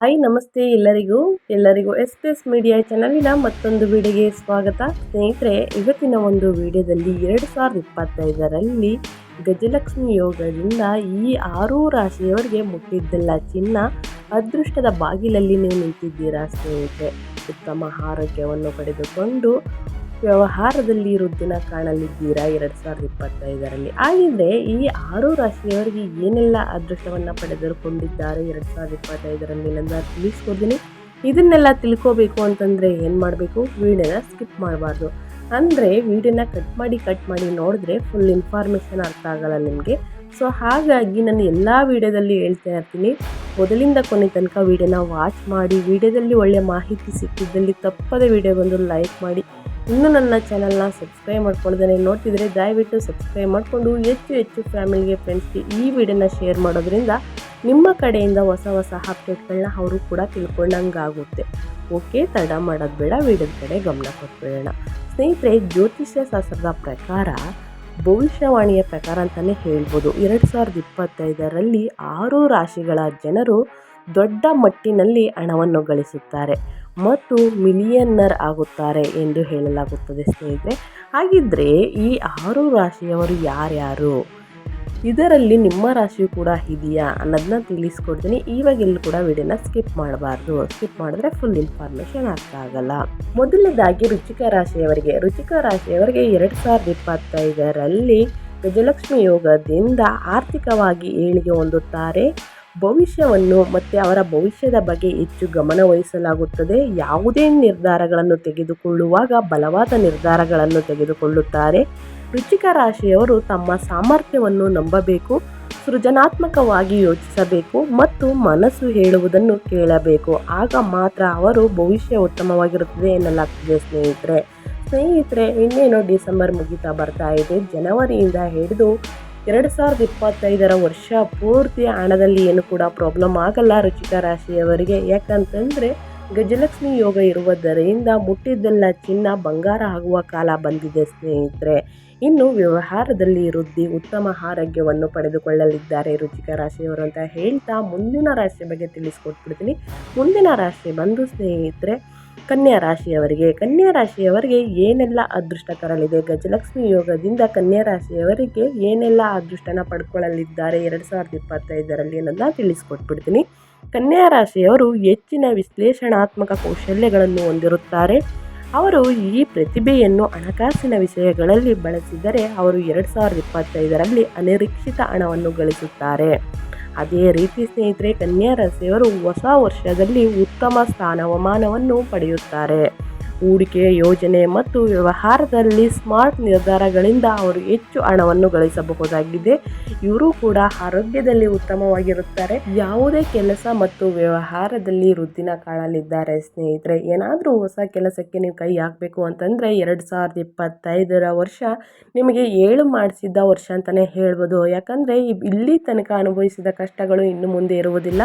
Hi ನಮಸ್ತೆ ಎಲ್ಲರಿಗೂ. ಎಲ್ಲರಿಗೂ ಎಸ್ ಎಸ್ ಮೀಡಿಯಾ ಚಾನಲಿನ ಮತ್ತೊಂದು ವಿಡಿಯೋಗೆ ಸ್ವಾಗತ. ಸ್ನೇಹಿತರೆ, ಇವತ್ತಿನ ಒಂದು ವಿಡಿಯೋದಲ್ಲಿ ಎರಡು ಸಾವಿರದ ಇಪ್ಪತ್ತೈದರಲ್ಲಿ ಗಜಲಕ್ಷ್ಮಿ ಯೋಗದಿಂದ ಈ ಆರೂ ರಾಶಿಯವರಿಗೆ ಮುಟ್ಟಿದ್ದೆಲ್ಲ ಚಿನ್ನ ಅದೃಷ್ಟದ ಬಾಗಿಲಲ್ಲಿ ನೀವು ನಿಂತಿದ್ದೀರಾ ಸ್ನೇಹಿತರೆ? ಉತ್ತಮ ಆರೋಗ್ಯವನ್ನು ಪಡೆದುಕೊಂಡು ವ್ಯವಹಾರದಲ್ಲಿ ವೃದ್ಧಿನ ಕಾಣಲಿದ್ದೀರಾ ಎರಡು ಸಾವಿರದ ಇಪ್ಪತ್ತೈದರಲ್ಲಿ? ಹಾಗಿದ್ರೆ ಈ ಆರು ರಾಶಿಯವರಿಗೆ ಏನೆಲ್ಲ ಅದೃಷ್ಟವನ್ನು ಪಡೆದುಕೊಂಡಿದ್ದಾರೆ ಎರಡು ಸಾವಿರದ ಇಪ್ಪತ್ತೈದರಲ್ಲಿ ನನ್ನ ತಿಳಿಸ್ಕೊಡ್ತೀನಿ. ಇದನ್ನೆಲ್ಲ ತಿಳ್ಕೋಬೇಕು ಅಂತಂದರೆ ಏನು ಮಾಡಬೇಕು? ವೀಡಿಯೋನ ಸ್ಕಿಪ್ ಮಾಡಬಾರ್ದು. ಅಂದರೆ ವೀಡಿಯೋನ ಕಟ್ ಮಾಡಿ ಕಟ್ ಮಾಡಿ ನೋಡಿದ್ರೆ ಫುಲ್ ಇನ್ಫಾರ್ಮೇಷನ್ ಅರ್ಥ ಆಗಲ್ಲ ನಿಮಗೆ. ಸೊ, ಹಾಗಾಗಿ ನಾನು ಎಲ್ಲ ವಿಡಿಯೋದಲ್ಲಿ ಹೇಳ್ತಾ ಇರ್ತೀನಿ. ಮೊದಲಿಂದ ಕೊನೆ ತನಕ ವೀಡಿಯೋನ ವಾಚ್ ಮಾಡಿ, ವೀಡಿಯೋದಲ್ಲಿ ಒಳ್ಳೆಯ ಮಾಹಿತಿ ಸಿಕ್ಕಿದ್ದಲ್ಲಿ ತಪ್ಪದೇ ಬಂದು ಲೈಕ್ ಮಾಡಿ ಇನ್ನೂ ನನ್ನ ಚಾನಲ್ನ ಸಬ್ಸ್ಕ್ರೈಬ್ ಮಾಡ್ಕೊಳ್ದೇ ನೋಡ್ತಿದ್ರೆ ದಯವಿಟ್ಟು ಸಬ್ಸ್ಕ್ರೈಬ್ ಮಾಡಿಕೊಂಡು ಹೆಚ್ಚು ಹೆಚ್ಚು ಫ್ಯಾಮಿಲಿಗೆ ಫ್ರೆಂಡ್ಸ್ಗೆ ಈ ವಿಡಿಯೋನ ಶೇರ್ ಮಾಡೋದ್ರಿಂದ ನಿಮ್ಮ ಕಡೆಯಿಂದ ಹೊಸ ಹೊಸ ಅಪ್ಡೇಟ್ಗಳನ್ನ ಅವರು ಕೂಡ ತಿಳ್ಕೊಂಡಂಗಾಗುತ್ತೆ. ಓಕೆ ತಡ ಮಾಡೋದು ಬೇಡ ವಿಡಿಯೋದ ಕಡೆ ಗಮನ ಕೊಟ್ಬಿಡೋಣ. ಸ್ನೇಹಿತರೆ, ಜ್ಯೋತಿಷ್ಯ ಶಾಸ್ತ್ರದ ಪ್ರಕಾರ ಭವಿಷ್ಯವಾಣಿಯ ಪ್ರಕಾರ ಅಂತಲೇ ಹೇಳ್ಬೋದು. ಎರಡು ಸಾವಿರದ ಇಪ್ಪತ್ತೈದರಲ್ಲಿ ಆರು ರಾಶಿಗಳ ಜನರು ದೊಡ್ಡ ಮಟ್ಟಿನಲ್ಲಿ ಹಣವನ್ನು ಗಳಿಸುತ್ತಾರೆ. ಮತ್ತು ಮಿಲಿಯನ್ನರ್ ಆಗುತ್ತಾರೆ ಎಂದು ಹೇಳಲಾಗುತ್ತದೆ ಸ್ನೇಹಿತರೆ. ಹಾಗಿದ್ದರೆ ಈ ಆರು ರಾಶಿಯವರು ಯಾರ್ಯಾರು? ಇದರಲ್ಲಿ ನಿಮ್ಮ ರಾಶಿಯು ಕೂಡ ಇದೆಯಾ ಅನ್ನೋದನ್ನ ತಿಳಿಸ್ಕೊಡ್ತೀನಿ. ಇವಾಗೆಲ್ಲೂ ಕೂಡ ವಿಡಿಯೋನ ಸ್ಕಿಪ್ ಮಾಡಬಾರ್ದು. ಸ್ಕಿಪ್ ಮಾಡಿದ್ರೆ ಫುಲ್ ಇನ್ಫಾರ್ಮೇಷನ್ ಅರ್ಥ ಆಗಲ್ಲ. ಮೊದಲನೇದಾಗಿ ರುಚಿಕ ರಾಶಿಯವರಿಗೆ. ರುಚಿಕ ರಾಶಿಯವರಿಗೆ ಎರಡು ಸಾವಿರದ ಇಪ್ಪತ್ತೈದರಲ್ಲಿ ಗಜಲಕ್ಷ್ಮಿ ಯೋಗದಿಂದ ಆರ್ಥಿಕವಾಗಿ ಏಳಿಗೆ ಹೊಂದುತ್ತಾರೆ. ಭವಿಷ್ಯವನ್ನು ಮತ್ತು ಅವರ ಭವಿಷ್ಯದ ಬಗ್ಗೆ ಹೆಚ್ಚು ಗಮನ ವಹಿಸಲಾಗುತ್ತದೆ. ಯಾವುದೇ ನಿರ್ಧಾರಗಳನ್ನು ತೆಗೆದುಕೊಳ್ಳುವಾಗ ಬಲವಾದ ನಿರ್ಧಾರಗಳನ್ನು ತೆಗೆದುಕೊಳ್ಳುತ್ತಾರೆ. ವೃಶ್ಚಿಕ ರಾಶಿಯವರು ತಮ್ಮ ಸಾಮರ್ಥ್ಯವನ್ನು ನಂಬಬೇಕು, ಸೃಜನಾತ್ಮಕವಾಗಿ ಯೋಚಿಸಬೇಕು ಮತ್ತು ಮನಸ್ಸು ಹೇಳುವುದನ್ನು ಕೇಳಬೇಕು. ಆಗ ಮಾತ್ರ ಅವರು ಭವಿಷ್ಯ ಉತ್ತಮವಾಗಿರುತ್ತದೆ ಎನ್ನಲಾಗ್ತದೆ ಸ್ನೇಹಿತರೆ. ಸ್ನೇಹಿತರೆ, ಇನ್ನೇನು ಡಿಸೆಂಬರ್ ಮುಗಿತಾ ಬರ್ತಾ ಇದೆ. ಜನವರಿಯಿಂದ ಹಿಡಿದು ಎರಡು ಸಾವಿರದ ಇಪ್ಪತ್ತೈದರ ವರ್ಷ ಪೂರ್ತಿ ಹಣದಲ್ಲಿ ಏನು ಕೂಡ ಪ್ರಾಬ್ಲಮ್ ಆಗಲ್ಲ ರುಚಿಕ ರಾಶಿಯವರಿಗೆ. ಯಾಕಂತಂದರೆ ಗಜಲಕ್ಷ್ಮಿ ಯೋಗ ಇರುವುದರಿಂದ ಮುಟ್ಟಿದ್ದೆಲ್ಲ ಚಿನ್ನ ಬಂಗಾರ ಆಗುವ ಕಾಲ ಬಂದಿದೆ ಸ್ನೇಹಿತರೆ. ಇನ್ನು ವ್ಯವಹಾರದಲ್ಲಿ ವೃದ್ಧಿ, ಉತ್ತಮ ಆರೋಗ್ಯವನ್ನು ಪಡೆದುಕೊಳ್ಳಲಿದ್ದಾರೆ ರುಚಿಕ ರಾಶಿಯವರು ಅಂತ ಹೇಳ್ತಾ ಮುಂದಿನ ರಾಶಿ ಬಗ್ಗೆ ತಿಳಿಸ್ಕೊಟ್ಬಿಡ್ತೀನಿ. ಮುಂದಿನ ರಾಶಿ ಬಂದು ಸ್ನೇಹಿತರೆ ಕನ್ಯಾ ರಾಶಿಯವರಿಗೆ ಕನ್ಯಾ ರಾಶಿಯವರಿಗೆ ಏನೆಲ್ಲ ಅದೃಷ್ಟ ತರಲಿದೆ? ಗಜಲಕ್ಷ್ಮಿ ಯೋಗದಿಂದ ಕನ್ಯಾ ರಾಶಿಯವರಿಗೆ ಏನೆಲ್ಲ ಅದೃಷ್ಟನ ಪಡ್ಕೊಳ್ಳಲಿದ್ದಾರೆ? ಎರಡು ಸಾವಿರದ ಇಪ್ಪತ್ತೈದರಲ್ಲಿ ಅನ್ನೋದನ್ನ ತಿಳಿಸ್ಕೊಟ್ಬಿಡ್ತೀನಿ. ಕನ್ಯಾ ರಾಶಿಯವರು ಹೆಚ್ಚಿನ ವಿಶ್ಲೇಷಣಾತ್ಮಕ ಕೌಶಲ್ಯಗಳನ್ನು ಹೊಂದಿರುತ್ತಾರೆ. ಅವರು ಈ ಪ್ರತಿಭೆಯನ್ನು ಹಣಕಾಸಿನ ವಿಷಯಗಳಲ್ಲಿ ಬಳಸಿದರೆ ಅವರು ಎರಡು ಸಾವಿರದ ಇಪ್ಪತ್ತೈದರಲ್ಲಿ ಅನಿರೀಕ್ಷಿತ ಹಣವನ್ನು ಗಳಿಸುತ್ತಾರೆ. ಅದೇ ರೀತಿ ಸ್ನೇಹಿತರೆ ಕನ್ಯಾ ರಾಶಿಯವರು ಹೊಸ ವರ್ಷದಲ್ಲಿ ಉತ್ತಮ ಸ್ಥಾನಮಾನವನ್ನು ಪಡೆಯುತ್ತಾರೆ. ಹೂಡಿಕೆ ಯೋಜನೆ ಮತ್ತು ವ್ಯವಹಾರದಲ್ಲಿ ಸ್ಮಾರ್ಟ್ ನಿರ್ಧಾರಗಳಿಂದ ಅವರು ಹೆಚ್ಚು ಹಣವನ್ನು ಗಳಿಸಬಹುದಾಗಿದೆ. ಇವರು ಕೂಡ ಆರೋಗ್ಯದಲ್ಲಿ ಉತ್ತಮವಾಗಿರುತ್ತಾರೆ. ಯಾವುದೇ ಕೆಲಸ ಮತ್ತು ವ್ಯವಹಾರದಲ್ಲಿ ವೃದ್ಧಿನ ಕಾಣಲಿದ್ದಾರೆ ಸ್ನೇಹಿತರೆ, ಏನಾದರೂ ಹೊಸ ಕೆಲಸಕ್ಕೆ ನೀವು ಕೈ ಹಾಕಬೇಕು ಅಂತಂದರೆ ಎರಡು ಸಾವಿರದ ಇಪ್ಪತ್ತೈದರ ವರ್ಷ ನಿಮಗೆ ಏಳು ಮಾಡಿಸಿದ್ದ ವರ್ಷ ಅಂತಲೇ ಹೇಳ್ಬೋದು. ಯಾಕಂದರೆ ಇಲ್ಲಿ ತನಕ ಅನುಭವಿಸಿದ ಕಷ್ಟಗಳು ಇನ್ನು ಮುಂದೆ ಇರುವುದಿಲ್ಲ.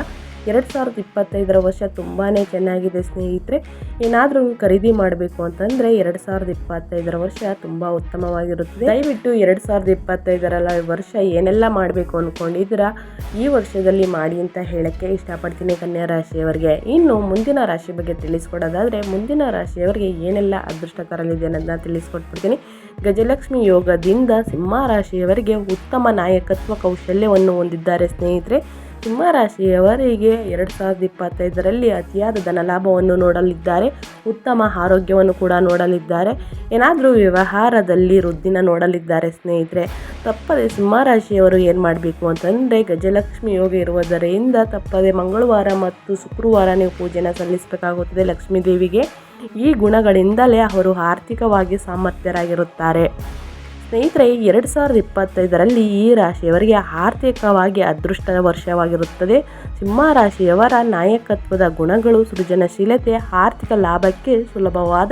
ಎರಡು ಸಾವಿರದ ಇಪ್ಪತ್ತೈದರ ವರ್ಷ ತುಂಬಾ ಚೆನ್ನಾಗಿದೆ ಸ್ನೇಹಿತರೆ. ಏನಾದರೂ ಖರೀದಿ ಮಾಡಬೇಕು ಅಂತಂದರೆ ಎರಡು ಸಾವಿರದ ಇಪ್ಪತ್ತೈದರ ವರ್ಷ ತುಂಬ ಉತ್ತಮವಾಗಿರುತ್ತದೆ. ದಯವಿಟ್ಟು ಎರಡು ಸಾವಿರದ ಇಪ್ಪತ್ತೈದರ ವರ್ಷ ಏನೆಲ್ಲ ಮಾಡಬೇಕು ಅಂದ್ಕೊಂಡಿದ್ದೀರಾ ಈ ವರ್ಷದಲ್ಲಿ ಮಾಡಿ ಅಂತ ಹೇಳೋಕ್ಕೆ ಇಷ್ಟಪಡ್ತೀನಿ ಕನ್ಯಾ ರಾಶಿಯವರಿಗೆ. ಇನ್ನು ಮುಂದಿನ ರಾಶಿ ಬಗ್ಗೆ ತಿಳಿಸ್ಕೊಡೋದಾದರೆ, ಮುಂದಿನ ರಾಶಿಯವರಿಗೆ ಏನೆಲ್ಲ ಅದೃಷ್ಟ ತರಲಿದೆ ಅನ್ನೋದನ್ನ ತಿಳಿಸ್ಕೊಟ್ಬಿಡ್ತೀನಿ. ಗಜಲಕ್ಷ್ಮಿ ಯೋಗದಿಂದ ಸಿಂಹ ರಾಶಿಯವರಿಗೆ ಉತ್ತಮ ನಾಯಕತ್ವ ಕೌಶಲ್ಯವನ್ನು ಹೊಂದಿದ್ದಾರೆ ಸ್ನೇಹಿತರೆ. ಸಿಂಹರಾಶಿಯವರಿಗೆ ಎರಡು ಸಾವಿರದ ಇಪ್ಪತ್ತೈದರಲ್ಲಿ ಅತಿಯಾದ ಧನಲಾಭವನ್ನು ನೋಡಲಿದ್ದಾರೆ. ಉತ್ತಮ ಆರೋಗ್ಯವನ್ನು ಕೂಡ ನೋಡಲಿದ್ದಾರೆ. ಏನಾದರೂ ವ್ಯವಹಾರದಲ್ಲಿ ವೃದ್ಧಿನ ನೋಡಲಿದ್ದಾರೆ ಸ್ನೇಹಿತರೆ. ತಪ್ಪದೆ ಸಿಂಹರಾಶಿಯವರು ಏನು ಮಾಡಬೇಕು ಅಂತಂದರೆ, ಗಜಲಕ್ಷ್ಮಿ ಯೋಗ ಇರುವುದರಿಂದ ತಪ್ಪದೆ ಮಂಗಳವಾರ ಮತ್ತು ಶುಕ್ರವಾರ ನೀವು ಪೂಜೆನ ಸಲ್ಲಿಸಬೇಕಾಗುತ್ತದೆ ಲಕ್ಷ್ಮೀ ದೇವಿಗೆ ಈ ಗುಣಗಳಿಂದಲೇ ಅವರು ಆರ್ಥಿಕವಾಗಿ ಸಾಮರ್ಥ್ಯರಾಗಿರುತ್ತಾರೆ. ಸ್ನೇಹಿತರೆ, ಎರಡು ಸಾವಿರದ ಇಪ್ಪತ್ತೈದರಲ್ಲಿ ಈ ರಾಶಿಯವರಿಗೆ ಆರ್ಥಿಕವಾಗಿ ಅದೃಷ್ಟ ವರ್ಷವಾಗಿರುತ್ತದೆ. ಸಿಂಹ ರಾಶಿಯವರ ನಾಯಕತ್ವದ ಗುಣಗಳು, ಸೃಜನಶೀಲತೆ, ಆರ್ಥಿಕ ಲಾಭಕ್ಕೆ ಸುಲಭವಾದ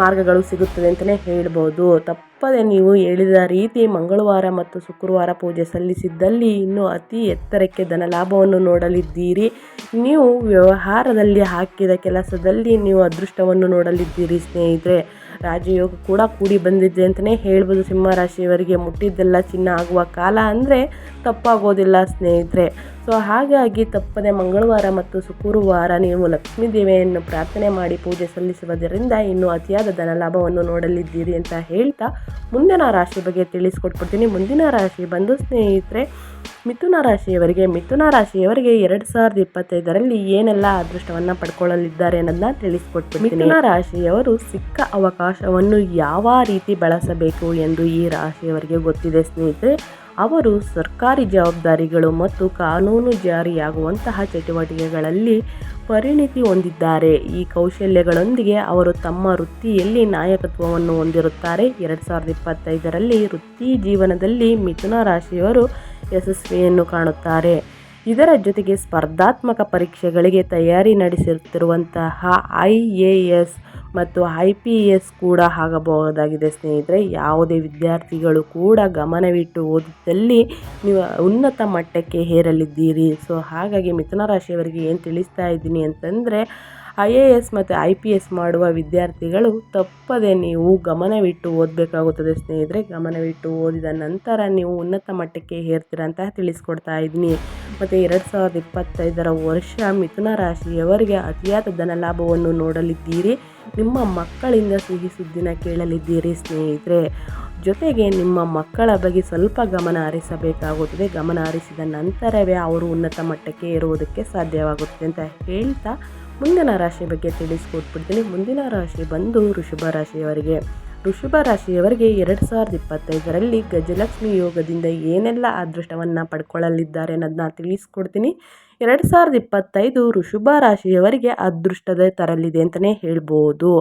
ಮಾರ್ಗಗಳು ಸಿಗುತ್ತದೆ ಅಂತಲೇ ಹೇಳ್ಬೋದು. ತಪ್ಪದೆ ನೀವು ಹೇಳಿದ ರೀತಿ ಮಂಗಳವಾರ ಮತ್ತು ಶುಕ್ರವಾರ ಪೂಜೆ ಸಲ್ಲಿಸಿದ್ದಲ್ಲಿ ಇನ್ನೂ ಅತಿ ಎತ್ತರಕ್ಕೆ ಧನ ಲಾಭವನ್ನು ನೋಡಲಿದ್ದೀರಿ. ನೀವು ವ್ಯವಹಾರದಲ್ಲಿ ಹಾಕಿದ ಕೆಲಸದಲ್ಲಿ ನೀವು ಅದೃಷ್ಟವನ್ನು ನೋಡಲಿದ್ದೀರಿ ಸ್ನೇಹಿತರೆ. ರಾಜಯೋಗ ಕೂಡ ಕೂಡಿ ಬಂದಿದೆ ಅಂತಲೇ ಹೇಳ್ಬೋದು. ಸಿಂಹ ರಾಶಿಯವರಿಗೆ ಮುಟ್ಟಿದ್ದೆಲ್ಲ ಚಿನ್ನ ಆಗುವ ಕಾಲ ಅಂದರೆ ತಪ್ಪಾಗೋದಿಲ್ಲ ಸ್ನೇಹಿತರೆ. ಸೊ, ಹಾಗಾಗಿ ತಪ್ಪದೆ ಮಂಗಳವಾರ ಮತ್ತು ಶುಕ್ರವಾರ ನೀವು ಲಕ್ಷ್ಮೀ ದೇವಿಯನ್ನು ಪ್ರಾರ್ಥನೆ ಮಾಡಿ ಪೂಜೆ ಸಲ್ಲಿಸುವುದರಿಂದ ಇನ್ನೂ ಅತಿಯಾದ ಧನಲಾಭವನ್ನು ನೋಡಲಿದ್ದೀರಿ ಅಂತ ಹೇಳ್ತಾ ಮುಂದಿನ ರಾಶಿ ಬಗ್ಗೆ ತಿಳಿಸ್ಕೊಟ್ಬಿಡ್ತೀನಿ. ಮುಂದಿನ ರಾಶಿ ಬಂದು ಸ್ನೇಹಿತರೆ, ಮಿಥುನ ರಾಶಿಯವರಿಗೆ ಮಿಥುನ ರಾಶಿಯವರಿಗೆ ಎರಡು ಸಾವಿರದ ಇಪ್ಪತ್ತೈದರಲ್ಲಿ ಏನೆಲ್ಲ ಅದೃಷ್ಟವನ್ನು ಪಡ್ಕೊಳ್ಳಲಿದ್ದಾರೆ ಅನ್ನೋದನ್ನ ತಿಳಿಸ್ಕೊಟ್ಬಿಡ್ತೀನಿ. ಮಿಥುನ ರಾಶಿಯವರು ಸಿಕ್ಕ ಅವಕಾಶವನ್ನು ಯಾವ ರೀತಿ ಬಳಸಬೇಕು ಎಂದು ಈ ರಾಶಿಯವರಿಗೆ ಗೊತ್ತಿದೆ ಸ್ನೇಹಿತರೆ, ಅವರು ಸರ್ಕಾರಿ ಜವಾಬ್ದಾರಿಗಳು ಮತ್ತು ಕಾನೂನು ಜಾರಿಯಾಗುವಂತಹ ಚಟುವಟಿಕೆಗಳಲ್ಲಿ ಪರಿಣಿತಿ ಹೊಂದಿದ್ದಾರೆ. ಈ ಕೌಶಲ್ಯಗಳೊಂದಿಗೆ ಅವರು ತಮ್ಮ ವೃತ್ತಿಯಲ್ಲಿ ನಾಯಕತ್ವವನ್ನು ಹೊಂದಿರುತ್ತಾರೆ. ಎರಡು ಸಾವಿರದ ಇಪ್ಪತ್ತೈದರಲ್ಲಿ ವೃತ್ತಿ ಜೀವನದಲ್ಲಿ ಮಿಥುನ ರಾಶಿಯವರು ಯಶಸ್ವಿಯನ್ನು ಕಾಣುತ್ತಾರೆ. ಇದರ ಜೊತೆಗೆ ಸ್ಪರ್ಧಾತ್ಮಕ ಪರೀಕ್ಷೆಗಳಿಗೆ ತಯಾರಿ ನಡೆಸಿರುತ್ತಿರುವಂತಹ ಐ ಎ ಎಸ್ ಮತ್ತು ಐ ಪಿ ಎಸ್ ಕೂಡ ಆಗಬಹುದಾಗಿದೆ ಸ್ನೇಹಿತರೆ. ಯಾವುದೇ ವಿದ್ಯಾರ್ಥಿಗಳು ಕೂಡ ಗಮನವಿಟ್ಟು ಓದಿದಲ್ಲಿ ನೀವು ಉನ್ನತ ಮಟ್ಟಕ್ಕೆ ಏರಲಿದ್ದೀರಿ. ಸೊ, ಹಾಗಾಗಿ ಮಿಥುನ ರಾಶಿಯವರಿಗೆ ಏನು ತಿಳಿಸ್ತಾ ಇದ್ದೀನಿ ಅಂತಂದರೆ, ಐ ಎ ಎಸ್ ಮತ್ತು ಐ ಪಿ ಎಸ್ ಮಾಡುವ ವಿದ್ಯಾರ್ಥಿಗಳು ತಪ್ಪದೆ ನೀವು ಗಮನವಿಟ್ಟು ಓದಬೇಕಾಗುತ್ತದೆ ಸ್ನೇಹಿತರೆ. ಗಮನವಿಟ್ಟು ಓದಿದ ನಂತರ ನೀವು ಉನ್ನತ ಮಟ್ಟಕ್ಕೆ ಏರ್ತೀರ ಅಂತ ತಿಳಿಸ್ಕೊಡ್ತಾ ಇದ್ದೀನಿ. ಮತ್ತು ಎರಡು ಸಾವಿರದ ಇಪ್ಪತ್ತೈದರ ವರ್ಷ ಮಿಥುನ ರಾಶಿಯವರಿಗೆ ಅತಿಯಾದ ಧನಲಾಭವನ್ನು ನೋಡಲಿದ್ದೀರಿ. ನಿಮ್ಮ ಮಕ್ಕಳಿಂದ ಸಿಹಿ ಸುದ್ದಿನ ಕೇಳಲಿದ್ದೀರಿ, ಸ್ನೇಹಿತರೆ. ಜೊತೆಗೆ ನಿಮ್ಮ ಮಕ್ಕಳ ಬಗ್ಗೆ ಸ್ವಲ್ಪ ಗಮನ ಹರಿಸಬೇಕಾಗುತ್ತದೆ. ಗಮನ ಹರಿಸಿದ ನಂತರವೇ ಅವರು ಉನ್ನತ ಮಟ್ಟಕ್ಕೆ ಏರುವುದಕ್ಕೆ ಸಾಧ್ಯವಾಗುತ್ತದೆ ಅಂತ ಹೇಳ್ತಾ ಮುಂದಿನ ರಾಶಿ ಬಗ್ಗೆ ತಿಳಿಸ್ಕೊಟ್ಬಿಡ್ತೀನಿ. ಮುಂದಿನ ರಾಶಿ ಬಂದು ಋಷಭ ರಾಶಿಯವರಿಗೆ. ಋಷಭ ರಾಶಿಯವರಿಗೆ ಎರಡು ಸಾವಿರದ ಇಪ್ಪತ್ತೈದರಲ್ಲಿ ಗಜಲಕ್ಷ್ಮಿ ಯೋಗದಿಂದ ಏನೆಲ್ಲ ಅದೃಷ್ಟವನ್ನು ಪಡ್ಕೊಳ್ಳಲಿದ್ದಾರೆ ಅನ್ನೋದನ್ನ ತಿಳಿಸ್ಕೊಡ್ತೀನಿ. ಎರಡು ಸಾವಿರದ ಇಪ್ಪತ್ತೈದು ಋಷಭ ರಾಶಿಯವರಿಗೆ ಅದೃಷ್ಟದ ತರಲಿದೆ ಅಂತಲೇ ಹೇಳ್ಬೋದು.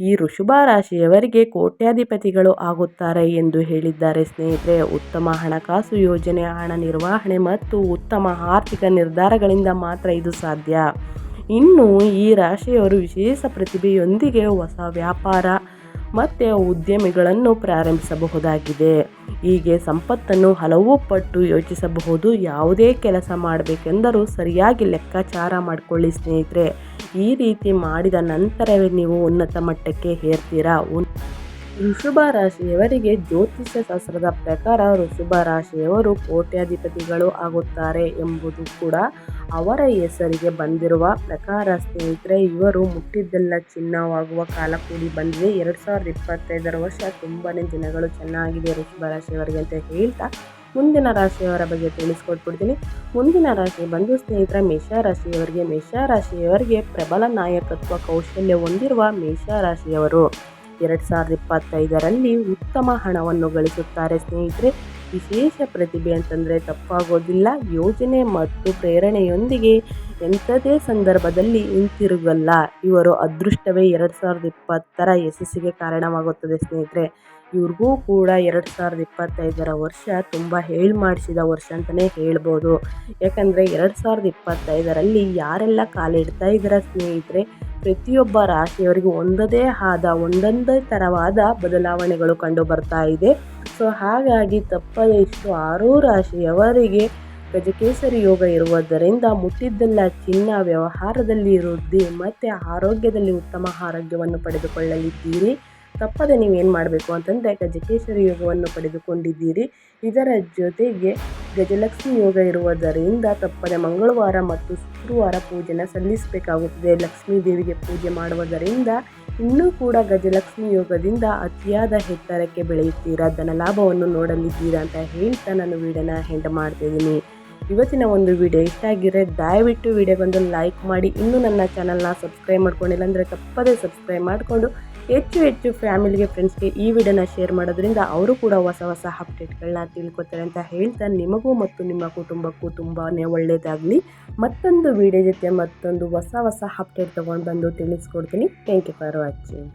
ಈ ಋಷಭ ರಾಶಿಯವರಿಗೆ ಕೋಟ್ಯಾಧಿಪತಿಗಳು ಆಗುತ್ತಾರೆ ಎಂದು ಹೇಳಿದ್ದಾರೆ. ಸ್ನೇಹಿತರೆ, ಉತ್ತಮ ಹಣಕಾಸು ಯೋಜನೆ, ಹಣ ನಿರ್ವಹಣೆ ಮತ್ತು ಉತ್ತಮ ಆರ್ಥಿಕ ನಿರ್ಧಾರಗಳಿಂದ ಮಾತ್ರ ಇದು ಸಾಧ್ಯ. ಇನ್ನು ಈ ರಾಶಿಯವರು ವಿಶೇಷ ಪ್ರತಿಭೆಯೊಂದಿಗೆ ಹೊಸ ವ್ಯಾಪಾರ ಮತ್ತು ಉದ್ಯಮಿಗಳನ್ನು ಪ್ರಾರಂಭಿಸಬಹುದಾಗಿದೆ. ಹೀಗೆ ಸಂಪತ್ತನ್ನು ಹಲವು ಪಟ್ಟು ಯೋಚಿಸಬಹುದು. ಯಾವುದೇ ಕೆಲಸ ಮಾಡಬೇಕೆಂದರೂ ಸರಿಯಾಗಿ ಲೆಕ್ಕಾಚಾರ ಮಾಡಿಕೊಳ್ಳಿ ಸ್ನೇಹಿತರೆ. ಈ ರೀತಿ ಮಾಡಿದ ನಂತರವೇ ನೀವು ಉನ್ನತ ಮಟ್ಟಕ್ಕೆ ಏರ್ತೀರಾ? ಋಷಭ ರಾಶಿಯವರಿಗೆ ಜ್ಯೋತಿಷ್ಯ ಶಾಸ್ತ್ರದ ಪ್ರಕಾರ ಋಷಭ ರಾಶಿಯವರು ಕೋಟ್ಯಾಧಿಪತಿಗಳು ಆಗುತ್ತಾರೆ ಎಂಬುದು ಕೂಡ ಅವರ ಹೆಸರಿಗೆ ಬಂದಿರುವ ಪ್ರಕಾರ, ಸ್ನೇಹಿತರೆ, ಇವರು ಮುಟ್ಟಿದ್ದೆಲ್ಲ ಚಿನ್ನವಾಗುವ ಕಾಲ ಕೂಡಿ ಬಂದಿದೆ. ಎರಡು ಸಾವಿರದ ಇಪ್ಪತ್ತೈದರ ವರ್ಷ ತುಂಬಾ ದಿನಗಳು ಚೆನ್ನಾಗಿದೆ. ಋಷಭ ರಾಶಿಯವರಿಗೆ ಅಂತ ಹೇಳ್ತಾ ಮುಂದಿನ ರಾಶಿಯವರ ಬಗ್ಗೆ ತಿಳಿಸ್ಕೊಟ್ಬಿಡ್ತೀನಿ. ಮುಂದಿನ ರಾಶಿ ಬಂದು, ಸ್ನೇಹಿತರ ಮೇಷರಾಶಿಯವರಿಗೆ ಮೇಷರಾಶಿಯವರಿಗೆ ಪ್ರಬಲ ನಾಯಕತ್ವ ಕೌಶಲ್ಯ ಹೊಂದಿರುವ ಮೇಷರಾಶಿಯವರು ಎರಡು ಸಾವಿರದ ಇಪ್ಪತ್ತೈದರಲ್ಲಿ ಉತ್ತಮ ಹಣವನ್ನು ಗಳಿಸುತ್ತಾರೆ ಸ್ನೇಹಿತರೆ. ವಿಶೇಷ ಪ್ರತಿಭೆ ಅಂತಂದರೆ ತಪ್ಪಾಗೋದಿಲ್ಲ. ಯೋಜನೆ ಮತ್ತು ಪ್ರೇರಣೆಯೊಂದಿಗೆ ಎಂಥದೇ ಸಂದರ್ಭದಲ್ಲಿ ಹಿಂತಿರುಗಲ್ಲ ಇವರು ಅದೃಷ್ಟವೇ ಎರಡು ಸಾವಿರದ ಇಪ್ಪತ್ತರ ಯಶಸ್ಸಿಗೆ ಕಾರಣವಾಗುತ್ತದೆ ಸ್ನೇಹಿತರೆ. ಇವ್ರಿಗೂ ಕೂಡ ಎರಡು ಸಾವಿರದ ಇಪ್ಪತ್ತೈದರ ವರ್ಷ ತುಂಬ ಹೇಳಿ ಮಾಡಿಸಿದ ವರ್ಷ ಅಂತಲೇ ಹೇಳ್ಬೋದು. ಯಾಕಂದರೆ ಎರಡು ಸಾವಿರದ ಇಪ್ಪತ್ತೈದರಲ್ಲಿ ಯಾರೆಲ್ಲ ಕಾಲಿಡ್ತಾ ಇದ್ದಾರೆ ಸ್ನೇಹಿತರೆ? ಪ್ರತಿಯೊಬ್ಬ ರಾಶಿಯವರಿಗೂ ಒಂದದೇ ಆದ, ಒಂದೊಂದೇ ಥರವಾದ ಬದಲಾವಣೆಗಳು ಕಂಡು ಬರ್ತಾ ಇದೆ. ಸೊ ಹಾಗಾಗಿ ತಪ್ಪದೆ ಇಷ್ಟು ಆರೂ ರಾಶಿಯವರಿಗೆ ಗಜಕೇಸರಿ ಯೋಗ ಇರುವುದರಿಂದ ಮುಟ್ಟಿದ್ದೆಲ್ಲ ಚಿನ್ನ ವ್ಯವಹಾರದಲ್ಲಿ ವೃದ್ಧಿ ಮತ್ತು ಆರೋಗ್ಯದಲ್ಲಿ ಉತ್ತಮ ಆರೋಗ್ಯವನ್ನು ಪಡೆದುಕೊಳ್ಳಲಿದ್ದೀರಿ. ತಪ್ಪದೆ ನೀವೇನು ಮಾಡಬೇಕು ಅಂತಂದರೆ ಗಜಕೇಶ್ವರಿ ಯೋಗವನ್ನು ಪಡೆದುಕೊಂಡಿದ್ದೀರಿ. ಇದರ ಜೊತೆಗೆ ಗಜಲಕ್ಷ್ಮಿ ಯೋಗ ಇರುವುದರಿಂದ ತಪ್ಪದೆ ಮಂಗಳವಾರ ಮತ್ತು ಶುಕ್ರವಾರ ಪೂಜೆನ ಸಲ್ಲಿಸಬೇಕಾಗುತ್ತದೆ. ಲಕ್ಷ್ಮೀ ದೇವಿಗೆ ಪೂಜೆ ಮಾಡುವುದರಿಂದ ಇನ್ನೂ ಕೂಡ ಗಜಲಕ್ಷ್ಮಿ ಯೋಗದಿಂದ ಅತಿಯಾದ ಎತ್ತರಕ್ಕೆ ಬೆಳೆಯುತ್ತೀರಾ? ಧನಲಾಭವನ್ನು ನೋಡಲಿದ್ದೀರಾ ಅಂತ ಹೇಳ್ತಾ ನಾನು ವೀಡಿಯೋನ ಹೆಂಡ್ ಮಾಡ್ತಿದ್ದೀನಿ. ಇವತ್ತಿನ ಒಂದು ವಿಡಿಯೋ ಇಷ್ಟ ಆಗಿದ್ರೆ ದಯವಿಟ್ಟು ವಿಡಿಯೋಗೊಂದು ಲೈಕ್ ಮಾಡಿ. ಇನ್ನೂ ನನ್ನ ಚಾನಲ್ನ ಸಬ್ಸ್ಕ್ರೈಬ್ ಮಾಡ್ಕೊಂಡಿಲ್ಲ ಅಂದರೆ ತಪ್ಪದೇ ಸಬ್ಸ್ಕ್ರೈಬ್ ಮಾಡಿಕೊಂಡು ಹೆಚ್ಚು ಹೆಚ್ಚು ಫ್ಯಾಮಿಲಿಗೆ ಫ್ರೆಂಡ್ಸ್ಗೆ ಈ ವಿಡಿಯೋನ ಶೇರ್ ಮಾಡೋದ್ರಿಂದ ಅವರು ಕೂಡ ಹೊಸ ಹೊಸ ಅಪ್ಡೇಟ್ಗಳನ್ನ ತಿಳ್ಕೊತಾರೆ ಅಂತ ಹೇಳ್ತಾ ನಿಮಗೂ ಮತ್ತು ನಿಮ್ಮ ಕುಟುಂಬಕ್ಕೂ ತುಂಬಾ ಒಳ್ಳೆಯದಾಗಲಿ ಮತ್ತೊಂದು ವಿಡಿಯೋ ಜೊತೆ ಮತ್ತೊಂದು ಹೊಸ ಹೊಸ ಅಪ್ಡೇಟ್ ತೊಗೊಂಡು ಬಂದು ತಿಳಿಸ್ಕೊಡ್ತೀನಿ. Thank you for watching